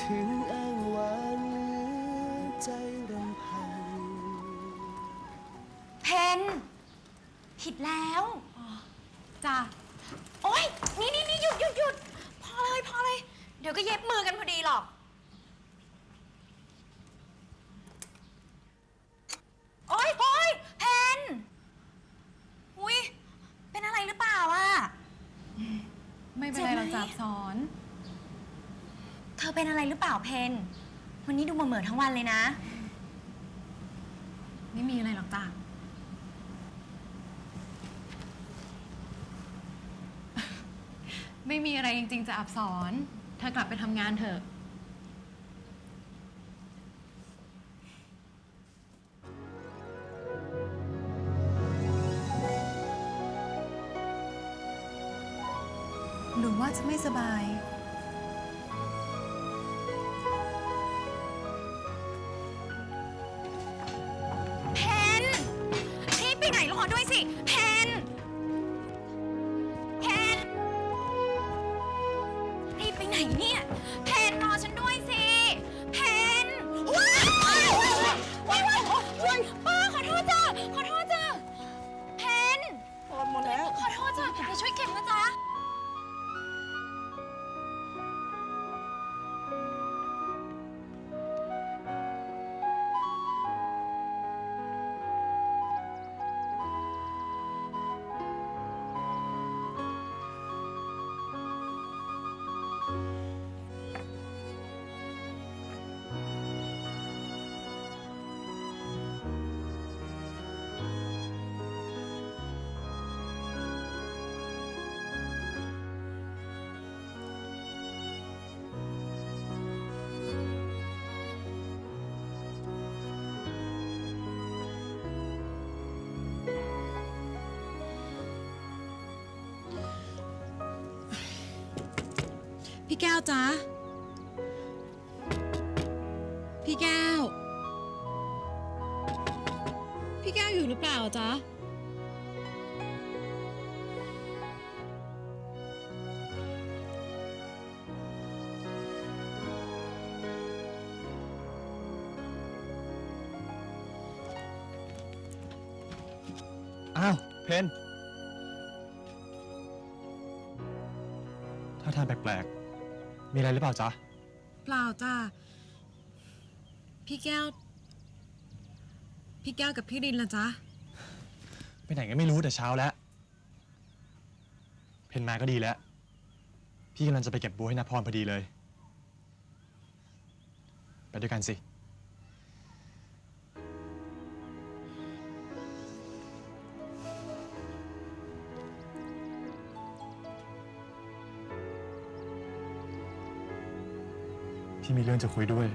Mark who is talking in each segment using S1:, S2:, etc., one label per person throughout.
S1: ถึงอ้างวานเหลือใจรำพัน
S2: เพนผิดแล้ว
S3: จ้ะ
S2: โอ๊ย นี่นี่นี่หยุดหยุดหยุดพอเลยพอเลย เดี๋ยวก็เย็บมือกันพอดีหรอก โอ๊ยโอ๊ยเพนอุ้ยเป็นอะไรหรือเปล่าอะ
S3: ไม่เป็นไรหรอก
S2: เจ็
S3: จ้ะ
S2: บไหม
S3: อับสอน
S2: เธอเป็นอะไรหรือเปล่าเพน วันนี้ดูมาเหมือนทั้งวันเลยนะ
S3: ไม่มีอะไรหรอกจ้ะไม่มีอะไรจริงๆ จะอับสอน เธอกลับไปทำงานเถอะ หรือว่าจะไม่สบาย
S2: ว้ยป้าขอโทษจ้าขอโทษ พี่
S1: แก้
S3: วจ๊ะ พี่แก้ว พี่แก้วอยู่หรือเปล่าจ๊ะ
S1: อ้าว เพนถ้าทางแปลกๆ มีอะไรหรือเปล่าจ๊ะ
S3: เปล่าจ้ะพี่แก้ว พี่แก้วกับพี่รินล่ะจ๊ะ
S1: ไปไหนก็ไม่รู้แต่เช้าแล้ว เพนมาก็ดีแล้ว พี่กำลังจะไปเก็บบัวให้นพรพอดีเลย ไปด้วยกันสิ พี่มีเรื่องจะคุยด้วย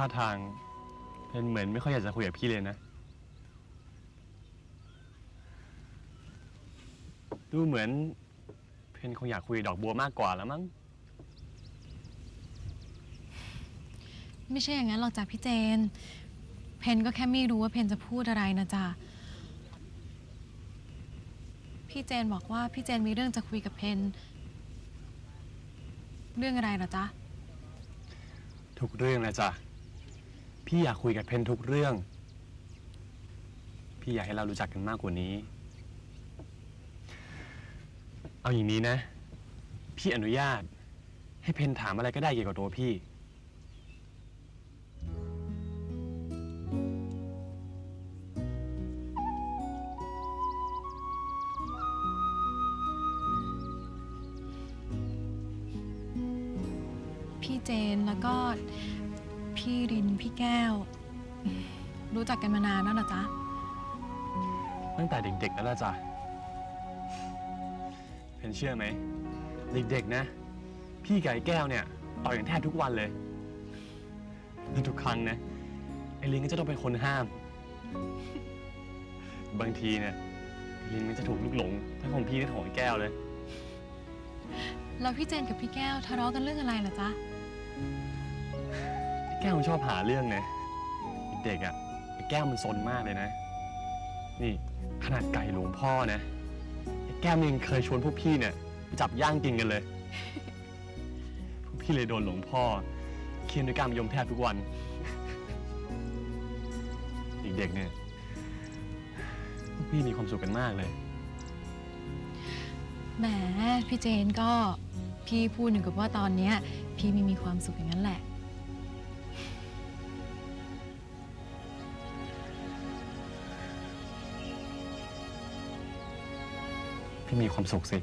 S1: ท่าทางเป็นเหมือนไม่ค่อยอยากจะคุยกับพี่เลยนะ ดูเหมือน เพนคงอยากคุยกับดอกบัวมากกว่าแล้วมั้ง
S3: ไม่ใช่อย่างนั้นหรอกจ้ะพี่เจน เพนก็แค่ไม่รู้ว่าเพนจะพูดอะไรนะจ๊ะ พี่เจนบอกว่าพี่เจนมีเรื่องจะคุยกับเพน เรื่องอะไรเหรอจ๊ะ
S1: ทุกเรื่องนะจ๊ะ พี่อยากคุยกับเพนทุกเรื่อง พี่อยากให้เรารู้จักกันมากกว่านี้ เอาอย่างนี้นะ พี่อนุญาต ให้เพนถามอะไรก็ได้เกี่ยวกับตัวพี่
S3: พี่เจนแล้วก็ พี่ริน พี่แก้ว รู้จักกันมานานแล้วเหรอจ๊ะ
S1: ตั้งแต่เด็กๆแล้วล่ะจ๊ะเพนเชื่อไหมเด็กๆนะ พี่กับไอ้แก้วเนี่ยต่อยกันแทบทุกวันเลยและทุกครั้งนะไอ้ลินก็จะต้องเป็นคนห้าม บางทีเนี่ยไอ้ลินก็จะถูกลูกหลงทั้งของพี่ทั้งของไอ้แก้วเลย
S3: แล้วพี่เจนกับพี่แก้วทะเลาะกันเรื่องอะไรล่ะจ๊ะ
S1: ไอ้ แก้วมันชอบหาเรื่องนะเด็กอะไอ้แก้วมันซนมากเลยนะ นี่ขนาดไก่หลวงพ่อนะไอ้แก้วมันยังเคยชวนพวกพี่เนี่ยไปจับย่างกินกันเลย พวกพี่เลยโดนหลวงพ่อเคียนด้วยการมยมแทบทุกวัน เด็กๆเนี่ยพวกพี่มีความสุขกันมากเลย
S3: แหมพี่เจนก็พี่พูดหนึ่งกับว่าตอนเนี้ย พี่ไมีมีความสุขอย่างนั้นแหละ
S1: พี่มีความสุขสิ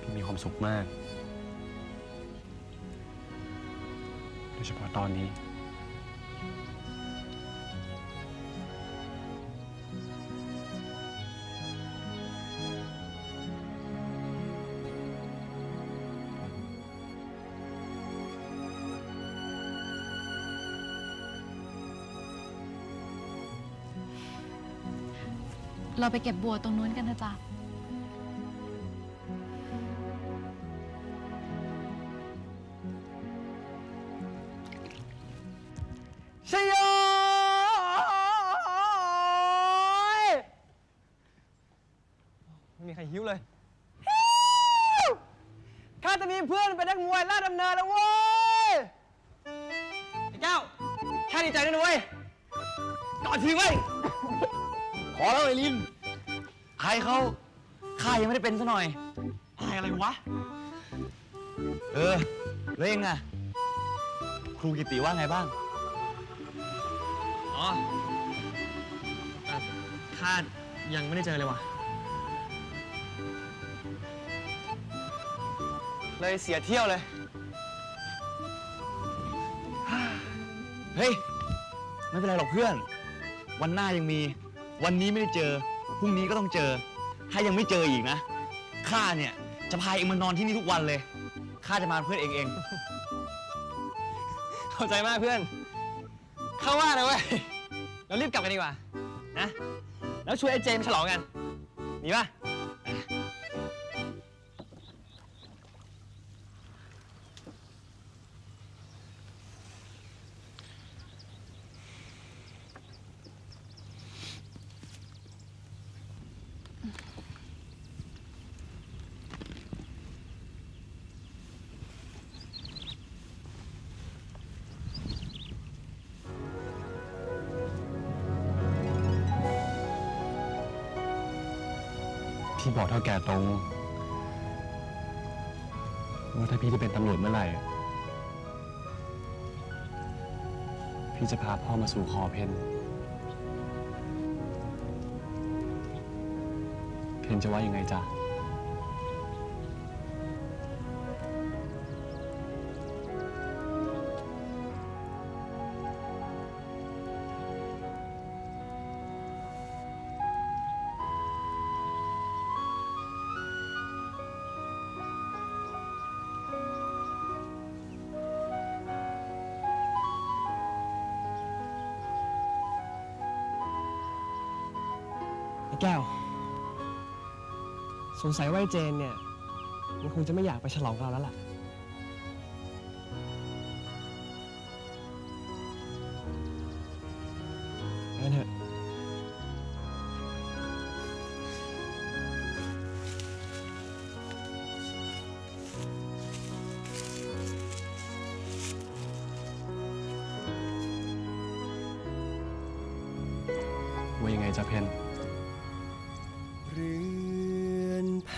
S1: พี่มีความสุขมาก โดยเฉพาะตอนนี้
S3: เราไปเก็บบัวตรงนู้นกันนะจ๊ะ
S4: ชโยไม่มีใครหิวเลยข้าจะมีเพื่อนเป็นนักมวยลาดดำเนินแล้วเว้ย ไอ้เจ้าข้าดีใจด้วยนะเว้ยกอดทีเว้ย
S5: ขอแล้วไอ้ลินใครเขาข้ายังไม่ได้เป็นซะหน่อย
S4: อะไรอะไรวะ
S5: เออแล้วเองอะครูกิติว่าไงบ้าง
S4: อ๋อเอ่อข้ายังไม่ได้เจอเลยว่ะ เลยเสียเที่ยวเลย
S5: เฮ้ย ไม่เป็นไรหรอกเพื่อน วันหน้ายังมี วันนี้ไม่ได้เจอ พรุ่งนี้ก็ต้องเจอ ถ้ายังไม่เจออีกนะ ข้าเนี่ย จะพาเองมานอนที่นี่ทุกวันเลย ข้าจะมาเพื่อนเองเอง
S4: เข้าใจมากเพื่อน เข้าว่านะเว้ย เรารีบกลับกันดีกว่า นะ แล้วชวนไอ้เจมส์ฉลองกัน มีป่ะ
S1: พี่บอกเท่าแก่ตรงว่าถ้าพี่จะเป็นตำรวจเมื่อไหร่ พี่จะพาพ่อมาสู่คอเพนเพนจะว่ายังไงจ๊ะ
S4: แก้ว สงสัยว่าไอ้เจนเนี่ย มันคงจะไม่อยากไปฉลองกับเราแล้วล่ะ งั้นเถอะ
S1: ว่ายังไงจ๊ะเพน
S6: เรือนแพ